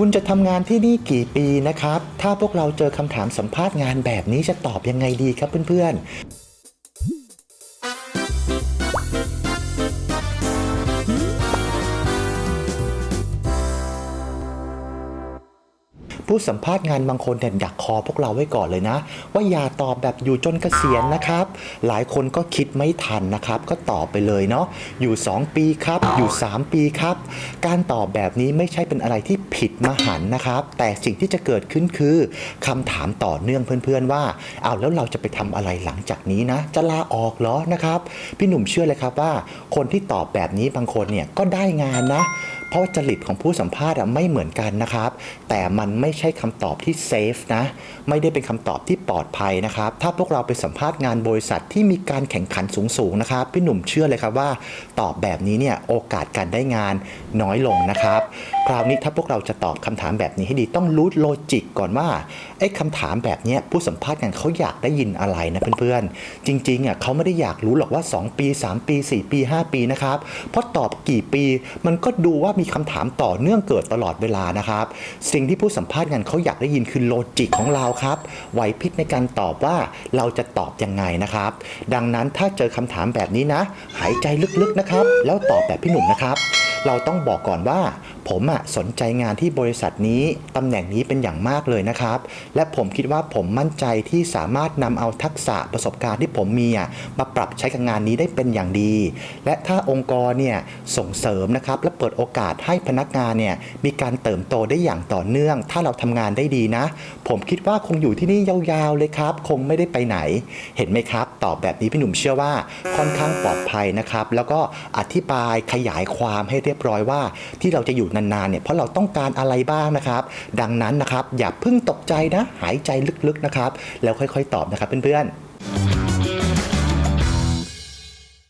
คุณจะทำงานที่นี่กี่ปีนะครับ ถ้าพวกเราเจอคำถามสัมภาษณ์งานแบบนี้จะตอบยังไงดีครับเพื่อนๆ ผู้สัมภาษณ์งานบางคนเนี่ยดักคอพวกเราไว้ก่อนเลยนะ ว่าอย่าตอบแบบอยู่จนเกษียณนะครับ หลายคนก็คิดไม่ทันนะครับ ก็ตอบไปเลยเนาะอยู่ 2 ปีครับ อยู่ 3 ปีครับ การตอบแบบนี้ไม่ใช่เป็นอะไรที่ผิดมหันนะครับ แต่สิ่งที่จะเกิดขึ้นคือคำถามต่อเนื่องเพื่อนๆว่าเอาแล้วเราจะไปทำอะไรหลังจากนี้นะ จะลาออกเหรอนะครับ พี่หนุ่มเชื่อเลยครับว่า คนที่ตอบแบบนี้บางคนเนี่ยก็ได้งานนะ เพราะว่าจริตของผู้สัมภาษณ์ไม่เหมือนกันนะครับ แต่มันไม่ใช่คำตอบที่เซฟนะไม่ได้เป็นคำตอบที่ปลอดภัยนะครับถ้าพวกเราไปสัมภาษณ์งานบริษัทที่มีการแข่งขันสูงๆนะครับพี่หนุ่มเชื่อเลยครับว่า ตอบแบบนี้เนี่ยโอกาสการได้งานน้อยลงนะครับคราวนี้ถ้าพวกเราจะตอบคำถามแบบนี้ให้ดีต้องรู้โลจิกก่อนว่าไอ้คำถามแบบเนี้ยผู้สัมภาษณ์งานเขาอยากได้ยินอะไรนะเพื่อนๆ จริงๆอะเขาไม่ได้อยากรู้หรอกว่า 2 ปี 3 ปี 4 ปี 5 ปีนะครับเพราะตอบกี่ปีมันก็ดูว่ามีคำถามต่อเนื่องเกิดตลอดเวลานะครับ สิ่งที่ผู้สัมภาษณ์งานเขาอยากได้ยินคือโลจิกของเราครับไหวพริบในการตอบว่าเราจะตอบยังไงนะครับ ดังนั้นถ้าเจอคำถามแบบนี้นะ หายใจลึกๆนะครับ แล้วตอบแบบพี่หนุ่มนะครับ เราต้องบอกก่อนว่า ผมอะสนใจงานที่บริษัทนี้ตำแหน่งนี้เป็นอย่างมากเลยนะครับ และผมคิดว่าผมมั่นใจที่สามารถนำเอาทักษะประสบการณ์ที่ผมมีอะมาปรับใช้กับงานนี้ได้เป็นอย่างดี และถ้าองค์กรเนี่ยส่งเสริมนะครับและเปิดโอกาสให้พนักงานเนี่ยมีการเติบโตได้อย่างต่อเนื่อง ถ้าเราทำงานได้ดีนะ ผมคิดว่าคงอยู่ที่นี่ยาวๆเลยครับ คงไม่ได้ไปไหน เห็นไหมครับ ตอบแบบนี้พี่หนุ่มเชื่อว่าค่อนข้างปลอดภัยนะครับ แล้วก็อธิบายขยายความให้เรียบร้อยว่าที่เราจะอยู่นานๆเนี่ยเพราะเราต้องการอะไรบ้างนะครับ ดังนั้นนะครับอย่าเพิ่งตกใจนะหายใจลึกๆนะครับ แล้วค่อยๆ ตอบนะครับเพื่อนๆ